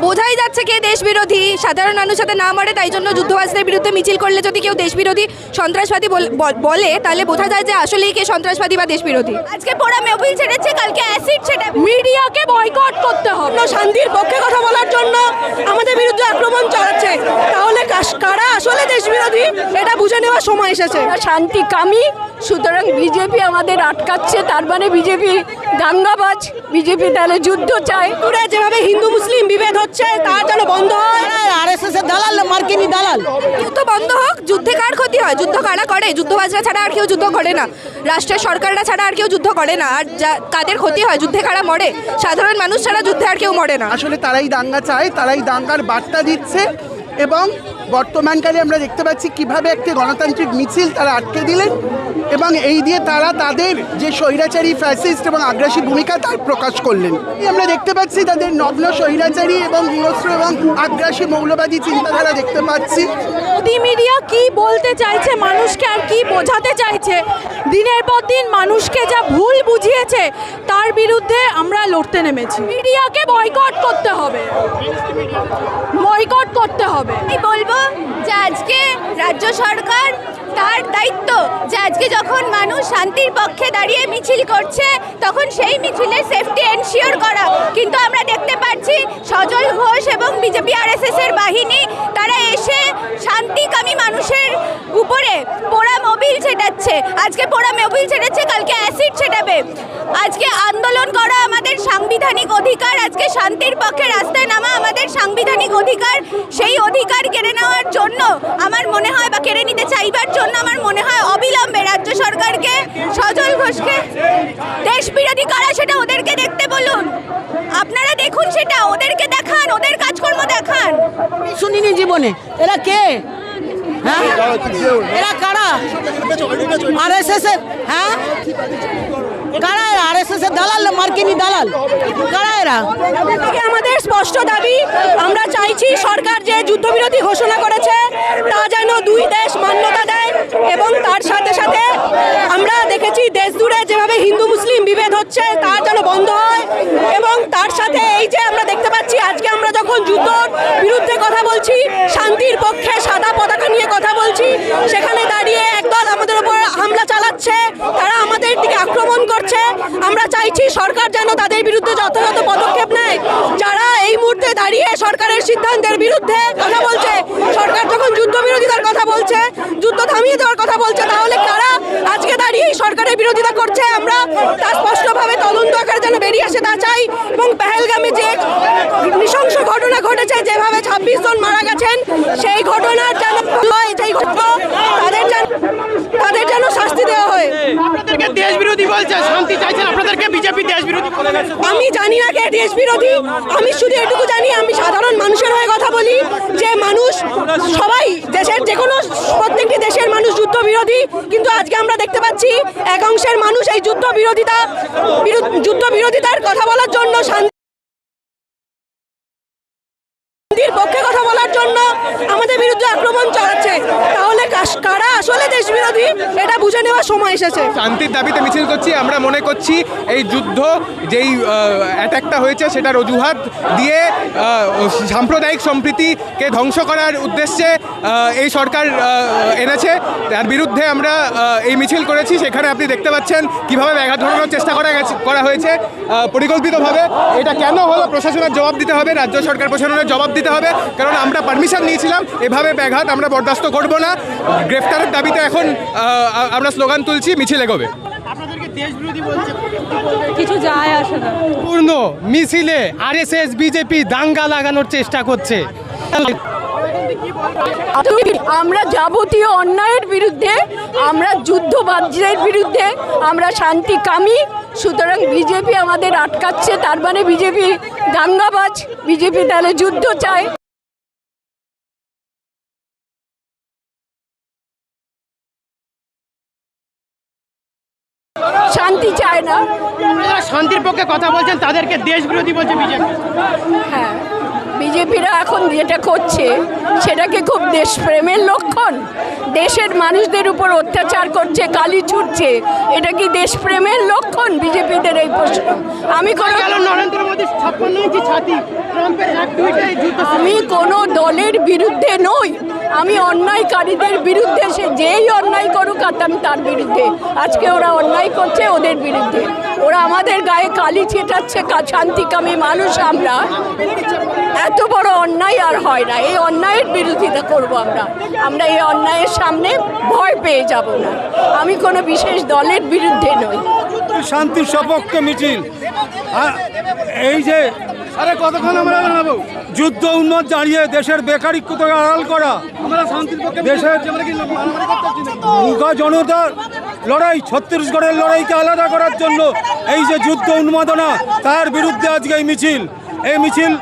বোঝাই যাচ্ছে কে দেশ বিরোধী সাধারণ মানুষ সাথে না মারে তাই জন্য যুদ্ধবাসীদের বিরুদ্ধে মিছিল করলে যদি কেউ দেশ বিরোধী সন্ত্রাসবাদী বল- তাহলে বোঝা যায় যে আসলেই কে সন্ত্রাসবাদী বা দেশ বিরোধী আজকে পোড়া মেবিল ছেড়েছে কালকে অ্যাসিড ছেড়ে মিডিয়াকে বয়কট করতে হবে। শান্তির পক্ষে কথা বলার জন্য আমাদের বিরুদ্ধে আক্রমণ চালাচ্ছে। তাহলে কারা আসলে দেশ বুঝে নেওয়ার সময় এসেছে। শান্তি কামি সুতরাং বিজেপি আমাদের আটকাচ্ছে তার মানে বিজেপি দাঙ্গাবাজ বিজেপি তাহলে যুদ্ধ চায়। পুরে যেভাবে হিন্দু মুসলিম বিভেদ হচ্ছে তা যেন বন্ধ হয়। আরএসএস এর দালাল মার্কিনি দালাল? যুদ্ধ বন্ধ হোক যুদ্ধে কার ক্ষতি হয়? যুদ্ধ কারা করে? যুদ্ধবাজরা ছাড়া আর কেউ যুদ্ধ করে না। রাষ্ট্রের সরকাররা ছাড়া আর কেউ যুদ্ধ করে না। আর যা কাদের ক্ষতি হয়? যুদ্ধে কারা মরে? সাধারণ মানুষ ছাড়া যুদ্ধে আর কেউ মরে না। আসলে তারাই দাঙ্গা চায় তারাই দাঙ্গার বার্তা দিচ্ছে এবং বর্তমানকালে আমরা দেখতে পাচ্ছি কীভাবে একটি গণতান্ত্রিক মিছিল তারা আটকে দিলেন এবং এই দিয়ে তারা তাদের যে স্বৈরাচারী ফ্যাসিস্ট এবং আগ্রাসী ভূমিকা তার প্রকাশ করলেন। আমরা দেখতে পাচ্ছি তাদের নগ্ন স্বৈরাচারী এবং হিংস্র এবং আগ্রাসী মৌলবাদী চিন্তাধারা দেখতে পাচ্ছি। মিডিয়া কি বলতে চাইছে? মানুষকে আর কি বোঝাতে চাইছে? দিনের পর দিন মানুষকে যা ভুল বুঝিয়েছে, তার বিরুদ্ধে আমরা লড়তে নেমেছি। মিডিয়াকে বয়কট করতে হবে। বয়কট করতে হবে। আমি বলব যে আজকে রাজ্য সরকার তার দায়িত্ব যে আজকে যখন মানুষ শান্তির পক্ষে দাঁড়িয়ে মিছিল করছে, তখন সেই মিছিলে সেফটি এনশিওর করা। কিন্তু আমরা দেখতে পাচ্ছি সজল ঘোষ এবং বিজেপি আরএসএস এর বাহিনী, তারা এসে শান্তিকামী মানুষের উপরে পোড়া ছেটাচ্ছে আজকে পোড়া মোবিল ছেটাচ্ছে কালকে অ্যাসিড ছেটাবে। আজকে আন্দোলন করা আমাদের সাংবিধানিক অধিকার, আজকে শান্তির পক্ষে রাস্তায় নামা আমাদের সাংবিধানিক অধিকার, সেই অধিকার কেড়ে নেওয়ার জন্য আমার মনে হয় বা কেড়ে নিতে চাইবার জন্য আমার মনে হয় অবিলম্বে রাজ্য সরকারকে, সজল ঘোষকে দেশ বিরোধী কারা সেটা ওদেরকে দেখতে বলুন। আপনারা দেখুন সেটা, ওদেরকে দেখান, ওদের কাজকর্ম দেখান। শুনিনি জীবনে। এরা কে? হ্যাঁ? এরা কারা? আরএসএস এর হ্যাঁ? কারা এরা? আরএসএস এর দালাল মার্কিনি দালাল? কারা এরা? থেকে আমাদের স্পষ্ট দাবি, আমরা চাইছি সরকার যে যুদ্ধবিরতি ঘোষণা করেছে, তা যেন দুই দেশ মান্যতা দেয় এবং তার সাথে সাথে আমরা দেখেছি দেশ জুড়ে যেভাবে হিন্দু মুসলিম বিভেদ হচ্ছে, তা যেন বন্ধ হয় এবং তার সাথে এই যে আমরা দেখতে পাচ্ছি আজকে আমরা যখন যুদ্ধর বিরুদ্ধে কথা বলছি শান্তির পক্ষে সাদা পতাকা নিয়ে কথা বলছি সেখানে দাঁড়িয়ে একদল আমাদের উপর হামলা চালাচ্ছে তারা আমাদের দিকে আক্রমণ করছে আমরা চাইছি সরকার যেন তাদের বিরুদ্ধে যথাযথ পদক্ষেপ নেয়। যারা এই মুহূর্তে দাঁড়িয়ে সরকারের সিদ্ধান্তের বিরুদ্ধে কথা বলছে, সরকার যখন যুদ্ধ বিরোধিতার কথা বলছে, যুদ্ধ থামিয়ে দেওয়ার কথা বলছে, তাহলে কারা আজকে দাঁড়িয়ে সরকারের বিরোধিতা করছে? আমরা তা স্পষ্টভাবে তদন্ত আকারে যেন বেরিয়ে আসে তা চাই এবং পেহেলগামে যে নৃশংস ঘটনা ঘটেছে, যেভাবে ছাব্বিশ জন মারা গেছেন, সেই ঘটনার যেন তাদের যেন তাদের যেন শাস্তি দেওয়া হয়। দেশ বিরোধী বলছে, শান্তি চাইছেন আপনাদেরকে বিজেপি দেশ বিরোধী। আমি জানি না কে দেশ বিরোধী। আমি শুধু এটুকু জানি, আমি সাধারণ মানুষের হয়ে কথা বলি, যে মানুষ সবাই দেশের যে কোনো প্রত্যেকটি দেশের মানুষ যুদ্ধ বিরোধী, কিন্তু আজকে আমরা দেখতে পাচ্ছি এক অংশের মানুষ এই যুদ্ধ বিরোধিতা বিরু- যুদ্ধ বিরোধিতার কথা বলার জন্য, শান্তির পক্ষে কথা বলার জন্য আমাদের বিরুদ্ধে আক্রমণ চালাচ্ছে তাহলে কাস- কারা আসলে বিরোধী এটা বুঝে নেওয়ার সময় এসেছে। শান্তির দাবিতে মিছিল করছি, আমরা মনে করছি এই যুদ্ধ যেই অ্যাটাকটা হয়েছে সেটার অজুহাত দিয়ে সাম্প্রদায়িক সম্প্রীতিকে ধ্বংস করার উদ্দেশ্যে এই সরকার এনেছে। তার বিরুদ্ধে আমরা এই মিছিল করেছি, সেখানে আপনি দেখতে পাচ্ছেন কীভাবে ব্যাঘাত ঘটানোর চেষ্টা করা গেছে, করা হয়েছে। পরিকল্পিতভাবে এটা কেন হলো প্রশাসনের জবাব দিতে হবে, রাজ্য সরকার প্রশাসনের জবাব দিতে হবে, কারণ আমরা পারমিশন নিয়েছিলাম, এভাবে ব্যাঘাত আমরা বরদাস্ত করব না। গ্রেফতারের দাবিতে এখন আমরা স্লোগান তুলছি মিছিল এগোবে কিছু যায় আসে না। পূর্ণ মিছিলে আরএসএস বিজেপি দাঙ্গা লাগানোর চেষ্টা করছে। আমরা যাবতীয় অন্যায়ের বিরুদ্ধে আমরা যুদ্ধবাজ্যের বিরুদ্ধে আমরা শান্তি কামি সুতরাং বিজেপি আমাদের আটকাচ্ছে তার মানে বিজেপি দাঙ্গাবাজ বিজেপি তাহলে যুদ্ধ চায়। চায় না। যারা শান্তির পক্ষে কথা বলছেন তাদেরকে দেশ বিরোধী বলছে বিজেপি। হ্যাঁ বিজেপিরা এখন যেটা করছে সেটাকে খুব দেশপ্রেমের লক্ষণ। দেশের মানুষদের উপর অত্যাচার করছে কালি ছুটছে এটা কি দেশপ্রেমের লক্ষণ বিজেপিদের এই প্রশ্ন? আমি নরেন্দ্র মোদী আমি কোনো দলের বিরুদ্ধে নই। আমি অন্যায়কারীদের বিরুদ্ধে, সে যেই অন্যায় করুক আর আমি তার বিরুদ্ধে। আজকে ওরা অন্যায় করছে ওদের বিরুদ্ধে। ওরা আমাদের গায়ে কালি ছেটাচ্ছে শান্তিকামী মানুষ আমরা। এত বড় অন্যায় আর হয় না। এই অন্যায়ের বিরোধিতা করব আমরা। আমরা এই অন্যায়ের সামনে ভয় পেয়ে যাব না। আমি কোনো বিশেষ দলের বিরুদ্ধে নই। শান্তির সপক্ষে মিছিল। এই যে আরে কতক্ষণ আমরা জানাব যুদ্ধ উন্নত দাঁড়িয়ে দেশের বেকারিত্বকে আড়াল করা। আমরা শান্তির পক্ষে দেশের? মুঘা জনতার লড়াই ছত্তিশগড়ের লড়াইকে আলাদা করার জন্য এই যে যুদ্ধ উন্মাদনা তার বিরুদ্ধে আজকে এই মিছিল। এই মিছিল